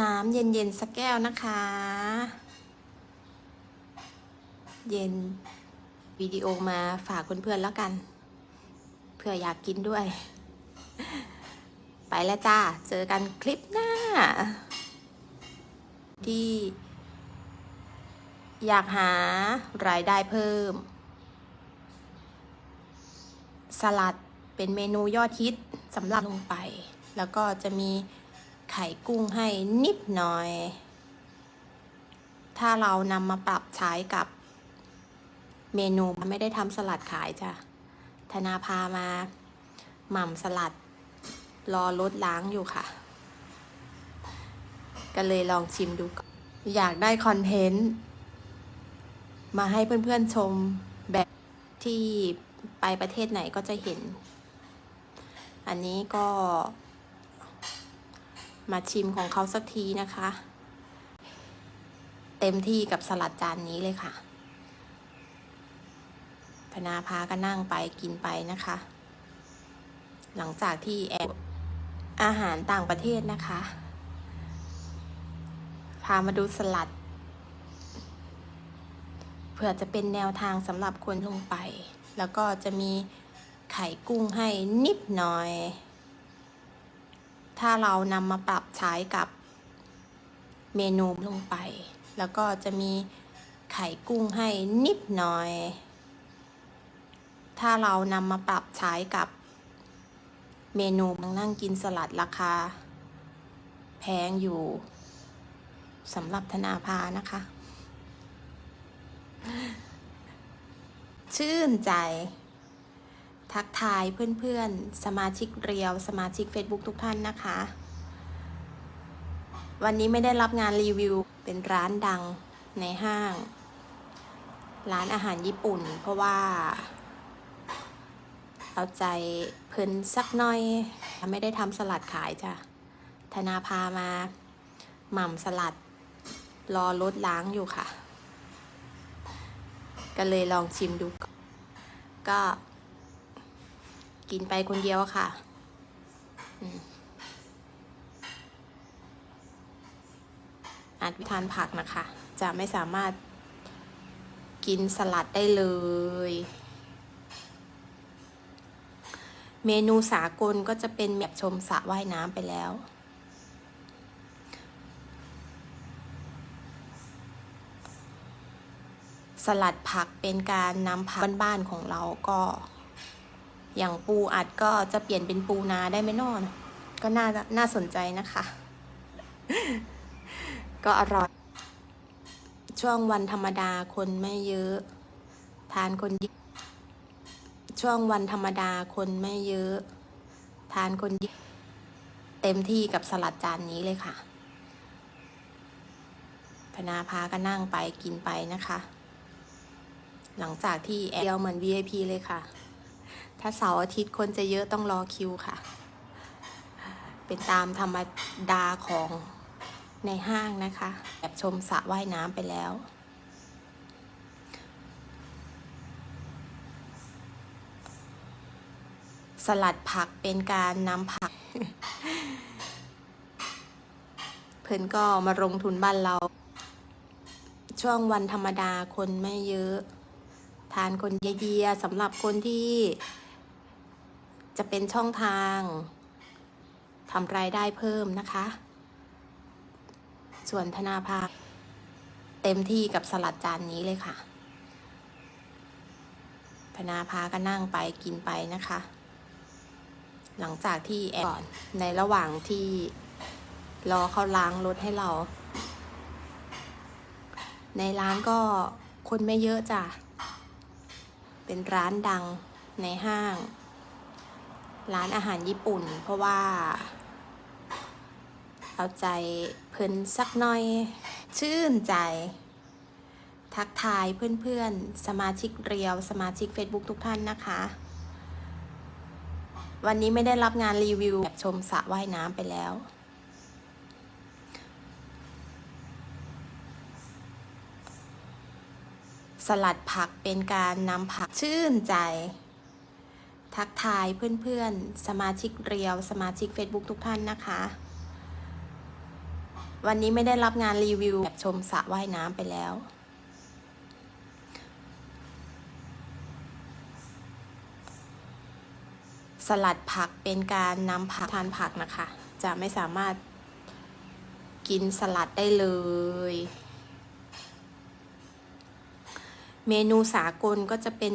น้ำเย็นๆสักแก้วนะคะ เย็นวิดีโอมาฝากเพื่อนๆแล้วกัน เพื่ออยากกินด้วย ไปแล้วจ้า เจอกันคลิปหน้า ที่ อยากหารายได้เพิ่ม สลัดเป็นเมนูยอดฮิตสำหรับลงไป แล้วก็จะมี ไข่กุ้งให้นิดหน่อย ถ้าเรานำมาปรับใช้กับเมนูไม่ได้ทำสลัดขายจ้ะ ธนาพามาหม่ำสลัด รอลดล้างอยู่ค่ะ ก็เลยลองชิมดู อยากได้คอนเทนต์ มาให้เพื่อนๆชมแบบที่ไปประเทศไหนก็จะเห็น อันนี้ก็ มาชิมของเขาสักทีนะคะ เต็มที่กับสลัดจานนี้เลยค่ะพนาพาก็นั่งไปกินไปนะคะ หลังจากที่แอบอาหารต่างประเทศนะคะ พามาดูสลัด เผื่อจะเป็นแนวทางสำหรับคนลงไป แล้วก็จะมีไข่กุ้งให้นิดหน่อย ถ้าเรานำมาปรับใช้กับเมนูลงไป แล้วก็จะมีไข่กุ้งให้นิดหน่อย ถ้าเรานำมาปรับใช้กับเมนูนั่งกินสลัดราคา แพงอยู่สำหรับธนาภานะคะ ชื่นใจ ทักทายเพื่อนๆ สมาชิกเรียว สมาชิก Facebook ทุกท่านนะคะ วันนี้ไม่ได้รับงานรีวิวเป็นร้านดังในห้าง ร้านอาหารญี่ปุ่น เพราะว่า เอาใจเพิ่นสักหน่อย ไม่ได้ทำสลัดขายจ้ะ ธนาพามาหม่ำสลัด รอลดล้างอยู่ค่ะ ก็เลยลองชิมดู ก็ กินไปคนเดียวค่ะอืมอาจทานผักนะคะ จะไม่สามารถกินสลัดได้เลย เมนูสากลก็จะเป็นแบบชมสระว่ายน้ำไปแล้วสลัดผักเป็นการนำผักบ้านๆของเราก็ อย่างปูอัดก็จะเปลี่ยนเป็นปูนาได้ไหมนอนก็น่าน่าสนใจนะคะ ก็อร่อย ช่วงวันธรรมดาคนไม่เยอะ ทานคนเยอะช่วงวันธรรมดาคนไม่เยอะ ทานคนเยอะเต็มที่กับสลัดจานนี้เลยค่ะ พนาพาก็นั่งไปกินไปนะคะ หลังจากที่แอลเหมือน VIP เลยค่ะ ถ้าเสาร์อาทิตย์คนจะเยอะต้องรอคิวค่ะ เป็นตามธรรมดาของในห้างนะคะแอบชมสระว่ายน้ำไปแล้ว สลัดผักเป็นการนำผัก เพื่อนก็มาลงทุนบ้านเรา ช่วงวันธรรมดาคนไม่เยอะ ทานคนเยียๆสำหรับคนที่ จะเป็นช่องทางทำรายได้เพิ่มนะคะ ส่วนธนาภาเต็มที่กับสลัดจานนี้เลยค่ะธนาภาก็นั่งไปกินไปนะคะ หลังจากที่แอก่อนในระหว่างที่รอเขาล้างรถให้เรา ในร้านก็คนไม่เยอะจ้ะ เป็นร้านดังในห้าง ร้านอาหารญี่ปุ่น เพราะว่า เอาใจเพิ่นสักหน่อย ชื่นใจ ทักทายเพื่อนๆ สมาชิกเรียว สมาชิก Facebook ทุกท่านนะคะ วันนี้ไม่ได้รับงานรีวิวแบบชมสระว่ายน้ำไปแล้วสลัดผักเป็นการนำผักชื่นใจ ทักทายเพื่อนๆ สมาชิกเรียว สมาชิก Facebook ทุกท่านนะคะ วันนี้ไม่ได้รับงานรีวิวแบบชมสระว่ายน้ำไปแล้ว สลัดผักเป็นการนำผักทานผักนะคะ จะไม่สามารถกินสลัดได้เลย เมนูสากลก็จะเป็น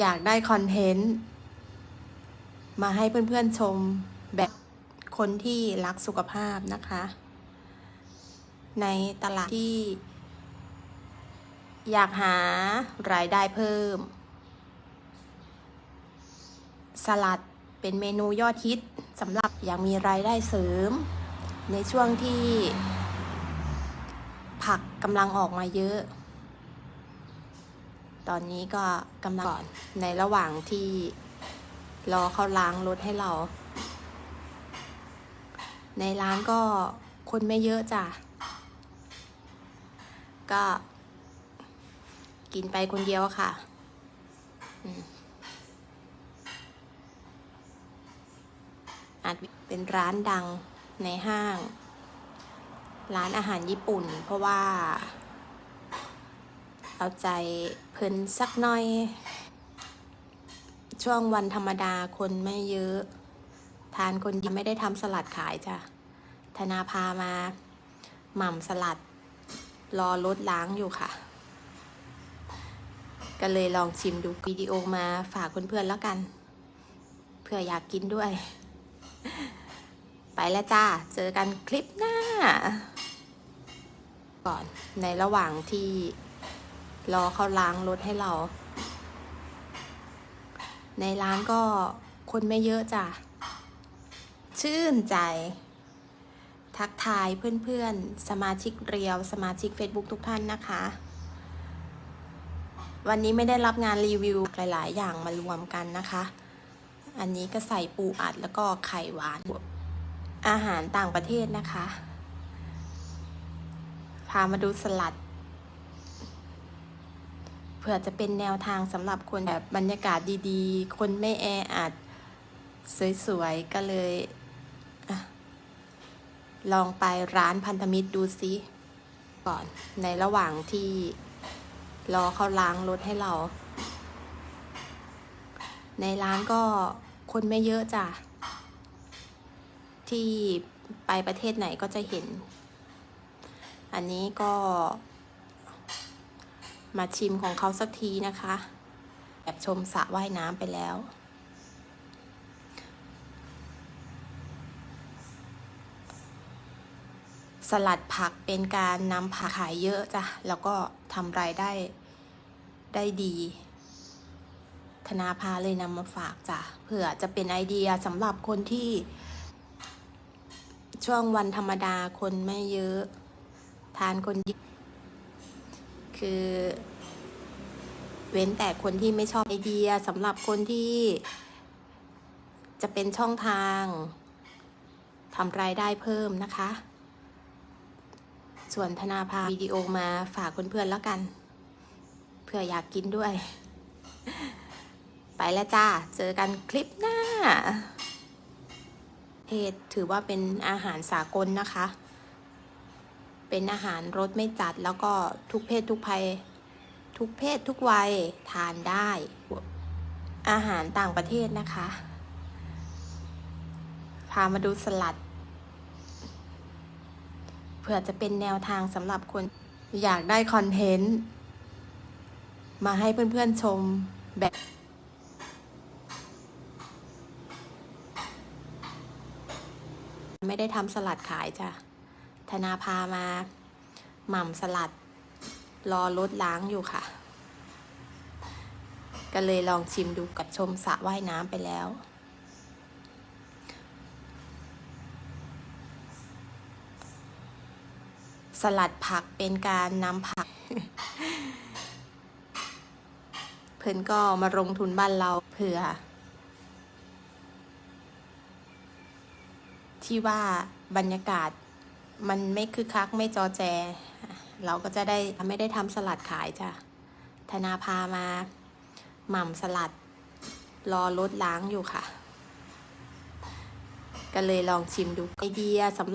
อยากได้คอนเทนต์ มาให้เพื่อนๆชมแบบคนที่รักสุขภาพนะคะ ในตลาดที่ อยากหารายได้เพิ่ม สลัดเป็นเมนูยอดฮิตสำหรับอยากมีรายได้เสริม ในช่วงที่ ผักกำลังออกมาเยอะ ตอนนี้ก็กำลังก่อนในระหว่างที่ รอเขาล้างรถให้เรา ในร้านก็คนไม่เยอะจ้ะ ก็ กินไปคนเดียวค่ะอาจเป็นร้านดังในห้าง ร้านอาหารญี่ปุ่น เพราะว่า เอาใจเพิ่นสักหน่อย ช่วงวันธรรมดาคนไม่เยอะ ทานคนยังไม่ได้ทำสลัดขายจ้ะ ธนาพามาหม่ำสลัด รอรถล้างอยู่ค่ะ ก็เลยลองชิมดูวิดีโอมาฝากเพื่อนๆแล้วกันเพื่ออยากกินด้วย ไปแล้วจ้า เจอกันคลิปหน้า ก่อนในระหว่างที่รอเขาล้างรถให้เรา ในร้านก็คนไม่เยอะจ้ะ ชื่นใจ ทักทายเพื่อนๆ สมาชิกเรียว สมาชิก Facebook ทุกท่านนะคะ วันนี้ไม่ได้รับงานรีวิวหลายๆ อย่างมารวมกันนะคะ อันนี้ก็ใส่ปูอัดแล้วก็ไข่หวาน อาหารต่างประเทศนะคะ พามาดูสลัด ผื่อจะเป็นแนวทางสำหรับคนแบบบรรยากาศดีๆ คนไม่แออัด สวยๆ ก็เลยอลองไปร้านพันธมิตรดูซิ ก่อนในระหว่างที่รอเขาล้างรถให้เรา ในร้านก็คนไม่เยอะจ้ะ ที่ไปประเทศไหนก็จะเห็น อันนี้ก็ มาชิมของเขาสักทีนะคะแอบชมสระว่ายน้ำไปแล้ว สลัดผักเป็นการนำผักขายเยอะจ้ะ แล้วก็ทำรายได้ได้ดี ธนาพาเลยนำมาฝากจ้ะ เผื่อจะเป็นไอเดียสำหรับคนที่ ช่วงวันธรรมดาคนไม่เยอะ ทานคนเยอะ คือ เว้นแต่คนที่ไม่ชอบไอเดียสำหรับคนที่ จะเป็นช่องทางทำรายได้เพิ่มนะคะ ส่วนธนาพาวิดีโอมาฝากเพื่อนๆแล้วกันเพื่ออยากกินด้วย ไปแล้วจ้า เจอกันคลิปหน้าเทศถือว่าเป็นอาหารสากลนะคะ เป็นอาหารรสไม่จัดแล้วก็ทุกเพศทุกภัย ทุกเพศทุกวัยทานได้ อาหารต่างประเทศนะคะ พามาดูสลัด เผื่อจะเป็นแนวทางสำหรับคนอยากได้คอนเทนต์ มาให้เพื่อนๆชมแบบไม่ได้ทำสลัดขายจ้ะ ธนาพามา หม่ำสลัด รอรถล้างอยู่ค่ะ ก็เลยลองชิมดูกับชมสระว่ายน้ำไปแล้ว สลัดผักเป็นการนำผัก เพิ่นก็มาลงทุนบ้านเราเผื่อ ที่ว่าบรรยากาศ มันไม่คึกคักไม่จอแจ เราก็จะได้ไม่ได้ทำสลัดขายจ้ะธนาพามาหม่ำสลัด รอรถล้างอยู่ค่ะ ก็เลยลองชิมดูไอเดียสำหรับ